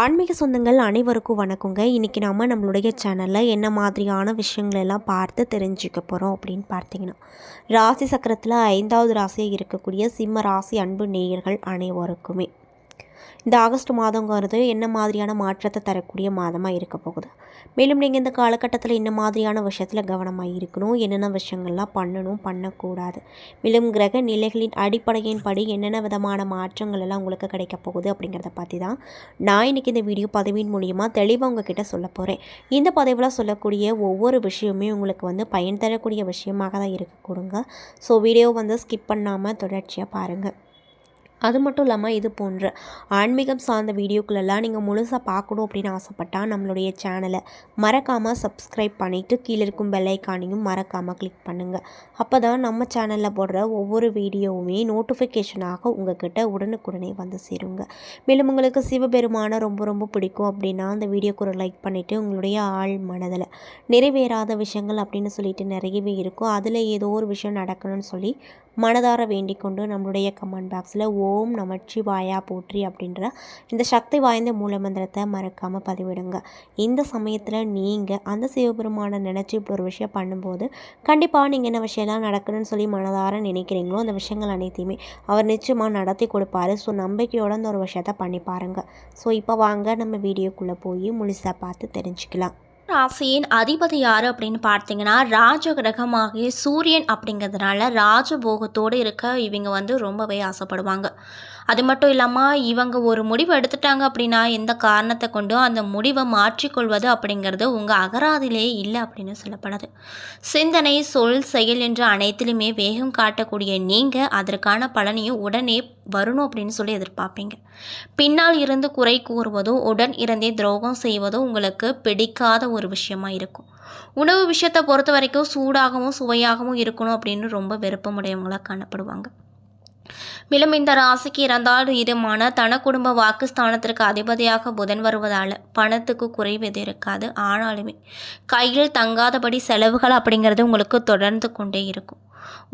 ஆன்மீக சொந்தங்கள் அனைவருக்கும் வணக்கங்க. இன்றைக்கி நம்ம நம்மளுடைய சேனலில் என்ன மாதிரியான விஷயங்கள் எல்லாம் பார்த்து தெரிஞ்சுக்க போகிறோம் அப்படின்னு பார்த்தீங்கன்னா ராசி சக்கரத்தில் ஐந்தாவது ராசியாக இருக்கக்கூடிய சிம்ம ராசி அன்பு நேயர்கள் அனைவருக்குமே. இந்த ஆகஸ்ட் மாதங்கிறது என்ன மாதிரியான மாற்றத்தை தரக்கூடிய மாதமாக இருக்க போகுது. மேலும் நீங்கள் இந்த காலகட்டத்தில் என்ன மாதிரியான விஷயத்தில் கவனமாக இருக்கணும் என்னென்ன விஷயங்கள்லாம் பண்ணணும் பண்ணக்கூடாது. மேலும் கிரக நிலைகளின் அடிப்படையின் படி என்னென்ன விதமான மாற்றங்கள் எல்லாம் உங்களுக்கு கிடைக்க போகுது அப்படிங்கிறத பற்றி தான் நான் இன்றைக்கி இந்த வீடியோ பதிவின் மூலியமாக தெளிவாக உங்ககிட்ட சொல்ல போகிறேன் இந்த பதிவில் சொல்லக்கூடிய ஒவ்வொரு விஷயமே உங்களுக்கு வந்து பயன் தரக்கூடிய விஷயமாக தான் இருக்க கொடுங்க. ஸோ வீடியோ வந்து ஸ்கிப் பண்ணாமல் தொடர்ச்சியாக பாருங்கள் அது மட்டும் இல்லாமல் இது போன்ற ஆன்மீகம் சார்ந்த வீடியோக்களெல்லாம் நீங்கள் முழுசாக பார்க்கணும் அப்படின்னு ஆசைப்பட்டால் நம்மளுடைய சேனலை மறக்காமல் சப்ஸ்கிரைப் பண்ணிவிட்டு கீழே இருக்கும் பெல்லைக்கானையும் மறக்காமல் கிளிக் பண்ணுங்கள் அப்போ தான் நம்ம சேனலில் போடுற ஒவ்வொரு வீடியோவுமே நோட்டிஃபிகேஷனாக உங்ககிட்ட உடனுக்குடனே வந்து சேருங்க. மேலும் உங்களுக்கு சிவபெருமானை ரொம்ப ரொம்ப பிடிக்கும் அப்படின்னா அந்த வீடியோக்கு ஒரு லைக் பண்ணிவிட்டு உங்களுடைய ஆள் மனதில் நிறைவேறாத விஷயங்கள் அப்படின்னு சொல்லிட்டு நிறையவே இருக்கும். அதில் ஏதோ ஒரு விஷயம் நடக்கணும்னு சொல்லி மனதார வேண்டிக்கொண்டு நம்மளுடைய கமெண்ட் பாக்ஸில் ஓம் நமச்சிவாயா போற்றி அப்படின்ற இந்த சக்தி வாய்ந்த மூலமந்திரத்தை மறக்காமல் பதிவிடுங்க. இந்த சமயத்தில் நீங்கள் அந்த சிவபெருமானை நினச்சி இப்படி ஒரு விஷயம் பண்ணும்போது கண்டிப்பாக நீங்கள் என்ன விஷயம்லாம் நடக்கணும்னு சொல்லி மனதார நினைக்கிறீங்களோ அந்த விஷயங்கள் அனைத்தையுமே அவர் நிச்சயமாக நடத்தி கொடுப்பாரு. ஸோ நம்பிக்கையோட அந்த ஒரு விஷயத்த பண்ணி பாருங்கள் ஸோ இப்போ வாங்க நம்ம வீடியோக்குள்ளே போய் முழுசாக பார்த்து தெரிஞ்சுக்கலாம். ராசியின் அதிபதி யார் அப்படின்னு பார்த்தீங்கன்னா ராஜ கிரகமாகிய சூரியன் அப்படிங்கிறதுனால ராஜபோகத்தோடு இருக்க இவங்க வந்து ரொம்பவே ஆசைப்படுவாங்க. அது மட்டும் இல்லாமல் இவங்க ஒரு முடிவு எடுத்துட்டாங்க அப்படின்னா எந்த காரணத்தை கொண்டும் அந்த முடிவை மாற்றிக்கொள்வது அப்படிங்கிறது உங்கள் அகராதிலே இல்லை அப்படின்னு சொல்லப்படுது. சிந்தனை சொல் செயல் என்ற அனைத்திலுமே வேகம் காட்டக்கூடிய நீங்கள் அதற்கான பலனையும் உடனே வரணும் அப்படின்னு சொல்லி எதிர்பார்ப்பீங்க. பின்னால் இருந்து குறை கூறுவதோ உடன் இருந்தே துரோகம் செய்வதோ உங்களுக்கு பிடிக்காத ஒரு விஷயமா இருக்கும். உணவு விஷயத்தை பொறுத்த வரைக்கும் சூடாகவும் சுவையாகவும் இருக்கணும் அப்படின்னு ரொம்ப விருப்பமுடையவங்களாக காணப்படுவாங்க. மேலும் இந்த ராசிக்கு இறந்தால் இடமான தன குடும்ப வாக்குஸ்தானத்திற்கு அதிபதியாக புதன் வருவதால் பணத்துக்கு குறைவது இருக்காது. ஆனாலுமே கையில் தங்காதபடி செலவுகள் அப்படிங்கிறது உங்களுக்கு தொடர்ந்து கொண்டே இருக்கும்.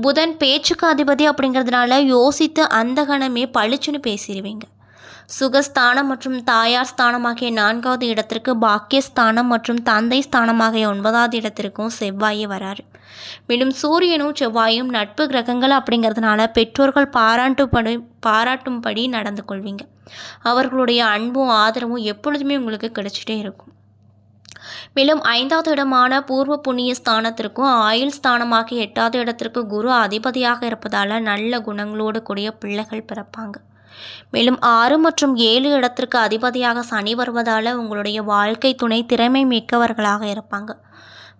புதன் பேச்சுக்கு அதிபதி அப்படிங்கிறதுனால யோசித்து அந்த கணமே பளிச்சுன்னு பேசிடுவீங்க. சுகஸ்தானம் மற்றும் தாயார் ஸ்தானம் ஆகிய நான்காவது இடத்திற்கு பாக்கியஸ்தானம் மற்றும் தந்தை ஸ்தானம் ஆகிய ஒன்பதாவது இடத்திற்கும் செவ்வாயே வராரு. மேலும் சூரியனும் செவ்வாயும் நட்பு கிரகங்கள் அப்படிங்கிறதுனால பெற்றோர்கள் பாராட்டுப்படி பாராட்டும்படி நடந்து கொள்வீங்க. அவர்களுடைய அன்பும் ஆதரவும் எப்பொழுதுமே உங்களுக்கு கிடைச்சிட்டே இருக்கும். மேலும் ஐந்தாவது இடமான பூர்வ புண்ணிய ஸ்தானத்திற்கும் ஆயுள் ஸ்தானமாகிய எட்டாவது இடத்திற்கு குரு அதிபதியாக இருப்பதால் நல்ல குணங்களோடு கூடிய பிள்ளைகள் பிறப்பாங்க. மேலும் ஆறு மற்றும் ஏழு இடத்திற்கு அதிபதியாக சனி வருவதால் உங்களுடைய வாழ்க்கை துணை திறமை மிக்கவர்களாக இருப்பாங்க.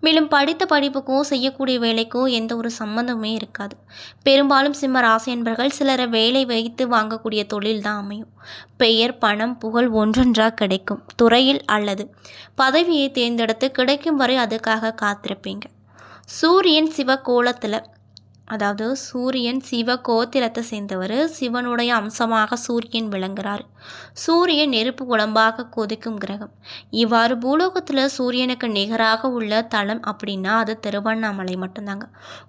மேலும் படித்த படிப்புக்கும் செய்யக்கூடிய வேலைக்கும் எந்த ஒரு சம்மந்தமே இருக்காது. பெரும்பாலும் சிம்ம ராசி என்பர்கள் சிலரை வேலை வைத்து வாங்கக்கூடிய தொழில் தான் அமையும். பெயர் பணம் புகழ் ஒன்றொன்றாக கிடைக்கும். துறையில் அல்லது பதவியை தேர்ந்தெடுத்து கிடைக்கும் வரை அதுக்காக காத்திருப்பீங்க. சூரியன் சிவ கோலத்தில் அதாவது சூரியன் சிவ கோத்திரத்தை சேர்ந்தவர். சிவனுடைய அம்சமாக சூரியன் விளங்குகிறார் சூரியன் நெருப்பு குழம்பாக கொதிக்கும் கிரகம். இவ்வாறு பூலோகத்தில் சூரியனுக்கு நிகராக உள்ள தலம் அப்படின்னா அது திருவண்ணாமலை மட்டும்தாங்க.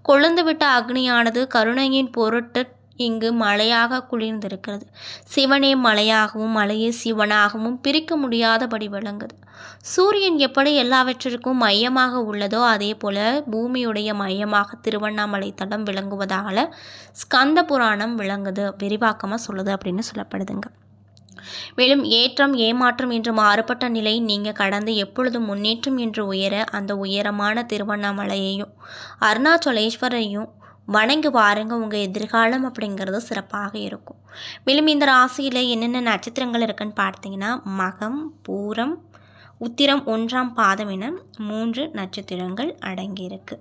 கொழுந்து விட்ட அக்னியானது கருணையின் பொருட்டு இங்கு மலையாக குளிர்ந்திருக்கிறது. சிவனே மலையாகவும் மலையே சிவனாகவும் பிரிக்க முடியாதபடி விளங்குது. சூரியன் எப்படி எல்லாவற்றிற்கும் மையமாக உள்ளதோ அதே போல பூமியுடைய மையமாக திருவண்ணாமலை தடம் விளங்குவதால் ஸ்கந்த புராணம் விளங்குது. விரிவாக்கமாக சொல்லுது அப்படின்னு சொல்லப்படுதுங்க. மேலும் ஏற்றம் ஏமாற்றம் என்று மாறுபட்ட நிலை நீங்கள் கடந்து எப்பொழுதும் முன்னேற்றம் என்று உயர அந்த உயரமான திருவண்ணாமலையையும் அருணாச்சலேஸ்வரையும் வணங்கி பாருங்க உங்கள் எதிர்காலம் அப்படிங்கிறது சிறப்பாக இருக்கும். மேலும் இந்த ராசியில் என்னென்ன நட்சத்திரங்கள் இருக்குன்னு பார்த்தீங்கன்னா மகம் பூரம் உத்திரம் ஒன்றாம் பாதம் என மூன்று நட்சத்திரங்கள் அடங்கியிருக்கு.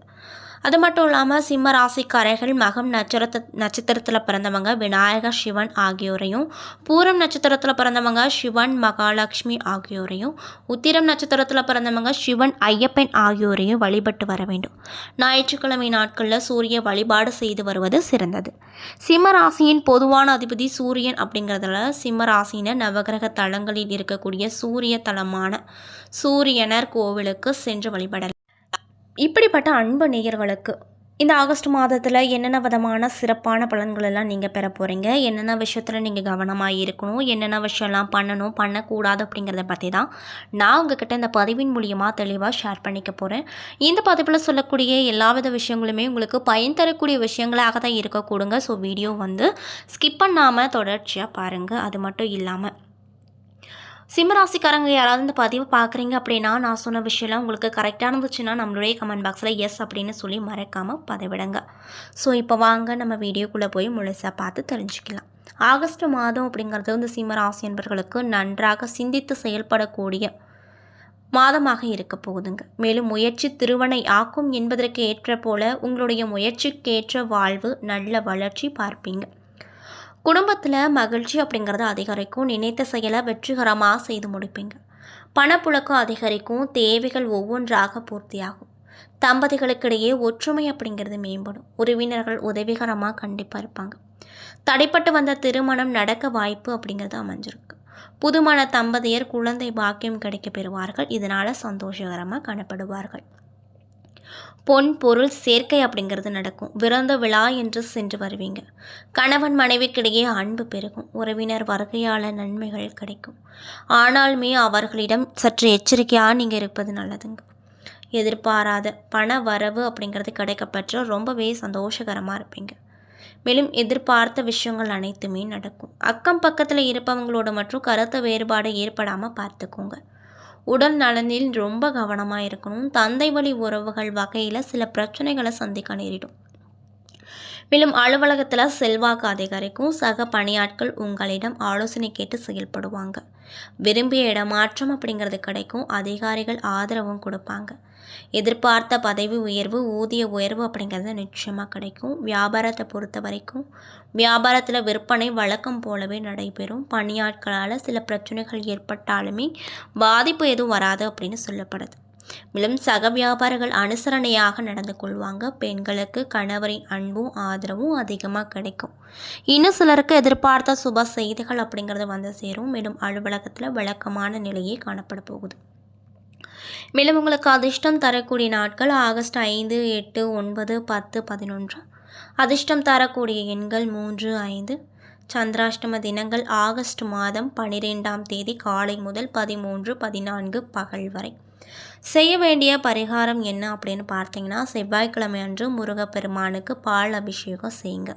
அது மட்டும் இல்லாமல் சிம்ம ராசிக்காரர்கள் மகம் நட்சத்திர நட்சத்திரத்தில் பிறந்தவங்க விநாயகர் சிவன் ஆகியோரையும் பூரம் நட்சத்திரத்தில் பிறந்தவங்க சிவன் மகாலட்சுமி ஆகியோரையும் உத்திரம் நட்சத்திரத்தில் பிறந்தவங்க சிவன் ஐயப்பன் ஆகியோரையும் வழிபட்டு வர வேண்டும். ஞாயிற்றுக்கிழமை நாட்களில் சூரிய வழிபாடு செய்து வருவது சிறந்தது. சிம்ம ராசியின் பொதுவான அதிபதி சூரியன் அப்படிங்கிறதுல சிம்ம ராசியினர் நவகிரக தலங்களில் இருக்கக்கூடிய சூரிய தலமான சூரியனர் கோவிலுக்கு சென்று வழிபடலாம். இப்படிப்பட்ட அன்பு நேயர்களுக்கு இந்த ஆகஸ்ட் மாதத்தில் என்னென்ன விதமான சிறப்பான பலன்கள் எல்லாம் நீங்கள் பெற போகிறீங்க என்னென்ன விஷயத்தில் நீங்கள் கவனமாக இருக்கணும்? என்னென்ன விஷயம்லாம் பண்ணணும்? பண்ணக்கூடாது அப்படிங்கிறத பற்றி தான் நான் உங்ககிட்ட இந்த பதிவின் மூலியமாக தெளிவாக ஷேர் பண்ணிக்க போகிறேன் இந்த பதிவில் சொல்லக்கூடிய எல்லா வித விஷயங்களுமே உங்களுக்கு பயன் தரக்கூடிய விஷயங்களாக தான் இருக்கக்கூடுங்க ஸோ வீடியோ வந்து ஸ்கிப் பண்ணாமல் தொடர்ச்சியாக பாருங்கள் அது மட்டும் இல்லாமல் சிம்மராசிக்காரங்க யாராவது இந்த பதிவு பார்க்குறீங்க அப்படின்னா நான் சொன்ன விஷயம்லாம் உங்களுக்கு கரெக்டாக இருந்துச்சுன்னா நம்மளுடைய கமெண்ட் பாக்ஸில் எஸ் அப்படின்னு சொல்லி மறக்காமல் பதவிடுங்க. ஸோ இப்போ வாங்க நம்ம வீடியோக்குள்ளே போய் முழுசாக பார்த்து தெரிஞ்சுக்கலாம். ஆகஸ்ட் மாதம் அப்படிங்கிறது இந்த சிம்மராசி என்பவர்களுக்கு நன்றாக சிந்தித்து செயல்படக்கூடிய மாதமாக இருக்க போகுதுங்க. மேலும் முயற்சி திருவனை ஆக்கும் என்பதற்கு ஏற்ற போல உங்களுடைய முயற்சிக்கேற்ற வாழ்வு நல்ல வளர்ச்சி பார்ப்பீங்க. குடும்பத்தில் மகிழ்ச்சி அப்படிங்கிறது அதிகரிக்கும். நினைத்த செயலை வெற்றிகரமாக செய்து முடிப்பீங்க. பணப்புழக்கம் அதிகரிக்கும். தேவைகள் ஒவ்வொன்றாக பூர்த்தியாகும். தம்பதிகளுக்கிடையே ஒற்றுமை அப்படிங்கிறது மேம்படும். உறவினர்கள் உதவிகரமாக கண்டிப்பாக இருப்பாங்க. தடைப்பட்டு வந்த திருமணம் நடக்க வாய்ப்பு அப்படிங்கிறது அமைஞ்சிருக்கு. புதுமண தம்பதியர் குழந்தை பாக்கியம் கிடைக்க பெறுவார்கள் இதனால் சந்தோஷகரமாக காணப்படுவார்கள். பொன் பொருள் சேர்க்கை அப்படிங்கிறது நடக்கும். விறந்த விழா என்று சென்று வருவீங்க. கணவன் மனைவிக்கிடையே அன்பு பெருகும். உறவினர் வருகையால் நன்மைகள் கிடைக்கும். ஆனாலுமே அவர்களிடம் சற்று எச்சரிக்கையாக நீங்கள் இருப்பது நல்லதுங்க. எதிர்பாராத பண வரவு அப்படிங்கிறது கிடைக்கப்பெற்ற ரொம்பவே சந்தோஷகரமாக இருப்பீங்க. மேலும் எதிர்பார்த்த விஷயங்கள் அனைத்துமே நடக்கும். அக்கம் பக்கத்தில் இருப்பவங்களோட மற்றும் கருத்து வேறுபாடு ஏற்படாமல் பார்த்துக்கோங்க. உடல் நலனில் ரொம்ப கவனமாக இருக்கணும். தந்தை வழி உறவுகள் வகையில் சில பிரச்சனைகளை சந்திக்க நேரிடும். மேலும் அலுவலகத்தில் செல்வாக்கு அதிகரிக்கும். சக பணியாட்கள் உங்களிடம் ஆலோசனை கேட்டு செயல்படுவாங்க. விரும்பிய இடமாற்றம் அப்படிங்கிறது கிடைக்கும். அதிகாரிகள் ஆதரவும் கொடுப்பாங்க. எதிர்பார்த்த பதவி உயர்வு ஊதிய உயர்வு அப்படிங்கிறது நிச்சயமாக கிடைக்கும். வியாபாரத்தை பொறுத்த வரைக்கும் வியாபாரத்தில் விற்பனை வழக்கம் போலவே நடைபெறும். பணியாட்களால் சில பிரச்சனைகள் ஏற்பட்டாலுமே பாதிப்பு எதுவும் வராது அப்படின்னு சொல்லப்படுது. மேலும் சக வியாபாரிகள் அனுசரணையாக நடந்து கொள்வாங்க. பெண்களுக்கு கணவரின் அன்பும் ஆதரவும் அதிகமாக கிடைக்கும். இன்னும் சிலருக்கு எதிர்பார்த்த சுப செய்திகள் அப்படிங்கிறது வந்து சேரும். மேலும் அலுவலகத்தில் வழக்கமான நிலையே காணப்பட போகுது. மேலும் உங்களுக்கு அதிர்ஷ்டம் தரக்கூடிய நாட்கள் ஆகஸ்ட் ஐந்து எட்டு ஒன்பது பத்து பதினொன்று. அதிர்ஷ்டம் தரக்கூடிய எண்கள் மூன்று ஐந்து. சந்திராஷ்டம தினங்கள் ஆகஸ்ட் மாதம் பனிரெண்டாம் தேதி காலை முதல் பதிமூன்று பதினான்கு பகல் வரை. செய்ய வேண்டிய பரிகாரம் என்ன அப்படின்னு பார்த்தீங்கன்னா செவ்வாய்க்கிழமை அன்று முருகப்பெருமானுக்கு பால் அபிஷேகம் செய்யுங்க.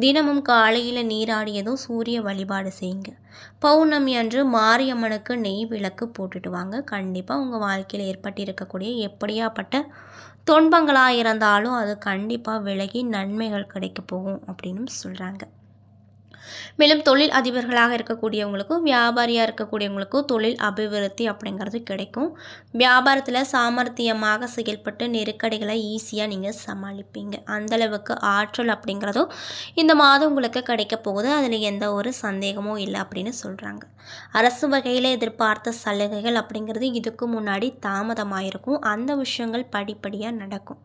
தினமும் காலையில் நீராடியதும் சூரிய வழிபாடு செய்யுங்க. பௌர்ணமி அன்று மாரியம்மனுக்கு நெய் விளக்கு போட்டுட்டு வாங்க. கண்டிப்பாக உங்கள் வாழ்க்கையில் ஏற்பட்டு இருக்கக்கூடிய எப்படியாப்பட்ட துன்பங்களாக இருந்தாலும் அது கண்டிப்பாக விலகி நன்மைகள் கிடைக்க போகும் அப்படின்னு சொல்கிறாங்க மேலும் தொழில் அதிபர்களாக இருக்கக்கூடியவங்களுக்கும் வியாபாரியாக இருக்கக்கூடியவங்களுக்கும் தொழில் அபிவிருத்தி அப்படிங்கிறது கிடைக்கும். வியாபாரத்தில் சாமர்த்தியமாக செயல்பட்டு நெருக்கடிகளை ஈஸியாக நீங்கள் சமாளிப்பீங்க. அந்தளவுக்கு ஆற்றல் அப்படிங்கிறதும் இந்த மாதம் உங்களுக்கு கிடைக்க போகுது. அதில் எந்த ஒரு சந்தேகமும் இல்லை அப்படின்னு சொல்கிறாங்க அரசு வகையில் எதிர்பார்த்த சலுகைகள் அப்படிங்கிறது இதுக்கு முன்னாடி தாமதமாயிருக்கும். அந்த விஷயங்கள் படிப்படியாக நடக்கும்.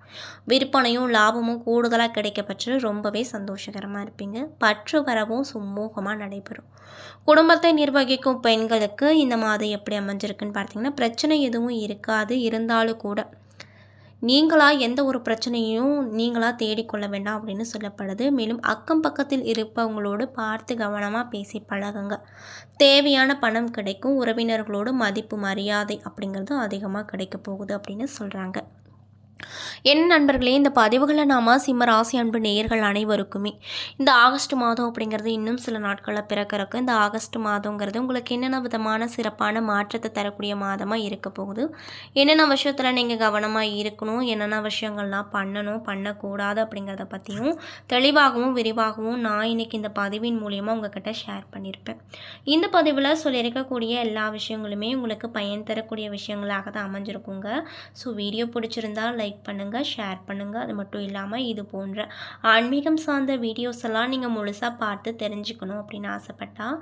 விற்பனையும் லாபமும் கூடுதலாக கிடைக்கப்பெற்று ரொம்பவே சந்தோஷகரமாக இருப்பீங்க. பற்று வரவும் சுமூகமாக நடைபெறும். குடும்பத்தை நிர்வகிக்கும் பெண்களுக்கு இந்த மாதம் எப்படி அமைஞ்சிருக்குன்னு பார்த்தீங்கன்னா பிரச்சனை எதுவும் இருக்காது. இருந்தாலும் கூட நீங்களாக எந்த ஒரு பிரச்சனையும் நீங்களாக தேடிக்கொள்ள வேண்டாம் அப்படின்னு சொல்லப்படுது. மேலும் அக்கம் பக்கத்தில் இருப்பவங்களோடு பார்த்து கவனமாக பேசி பழகுங்க. தேவையான பணம் கிடைக்கும். உறவினர்களோடு மதிப்பு மரியாதை அப்படிங்கிறது அதிகமாக கிடைக்க போகுது அப்படின்னு சொல்கிறாங்க என் நண்பர்களே இந்த பதிவுகளை நாம் சிம்ம ராசி அன்பு நேயர்கள் அனைவருக்குமே இந்த ஆகஸ்ட் மாதம் அப்படிங்கிறது இன்னும் சில நாட்களில் பிறக்கறக்கு இந்த ஆகஸ்ட் மாதங்கிறது உங்களுக்கு என்னென்ன விதமான சிறப்பான மாற்றத்தை தரக்கூடிய மாதமாக இருக்க போகுது? என்னென்ன விஷயத்தில் நீங்கள் கவனமாக இருக்கணும்? என்னென்ன விஷயங்கள்லாம் பண்ணணும்? பண்ணக்கூடாது அப்படிங்கிறத பற்றியும் தெளிவாகவும் விரிவாகவும் நான் இன்னைக்கு இந்த பதிவின் மூலியமாக உங்ககிட்ட ஷேர் பண்ணியிருப்பேன் இந்த பதிவில் சொல்லியிருக்கக்கூடிய எல்லா விஷயங்களுமே உங்களுக்கு பயன் தரக்கூடிய விஷயங்களாக தான் அமைஞ்சிருக்குங்க. ஸோ வீடியோ பிடிச்சிருந்தா லைக் பண்ணுங்கள் ஷேர் பண்ணுங்கள் அது மட்டும் இல்லாமல் இது போன்ற ஆன்மீகம் சார்ந்த வீடியோஸ் எல்லாம் நீங்கள் முழுசாக பார்த்து தெரிஞ்சுக்கணும் அப்படின்னு ஆசைப்பட்டால்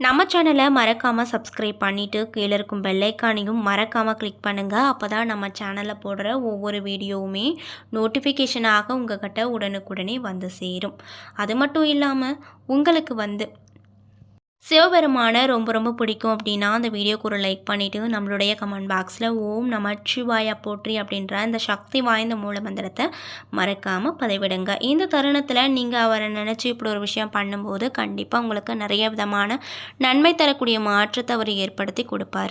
நம்ம சேனலை மறக்காமல் சப்ஸ்கிரைப் பண்ணிவிட்டு கீழே இருக்கும் பெல்லைக்கானையும் மறக்காமல் கிளிக் பண்ணுங்கள் அப்போ தான் நம்ம சேனலில் போடுற ஒவ்வொரு வீடியோவுமே நோட்டிஃபிகேஷனாக உங்கள்கிட்ட உடனுக்குடனே வந்து சேரும். அது மட்டும் இல்லாமல் உங்களுக்கு வந்து சிவபெருமானை ரொம்ப ரொம்ப பிடிக்கும் அப்படின்னா அந்த வீடியோக்கு ஒரு லைக் பண்ணிவிட்டு நம்மளுடைய கமெண்ட் பாக்ஸில் ஓம் நமச்சிவாயா போற்றி அப்படின்ற அந்த சக்தி வாய்ந்த மூல மந்திரத்தை மறக்காமல் பதிவிடுங்க. இந்த தருணத்தில் நீங்கள் அவரை நினச்சி இப்படி ஒரு விஷயம் பண்ணும்போது கண்டிப்பாக உங்களுக்கு நிறைய விதமான நன்மை தரக்கூடிய மாற்றத்தை அவர் ஏற்படுத்தி கொடுப்பாரு.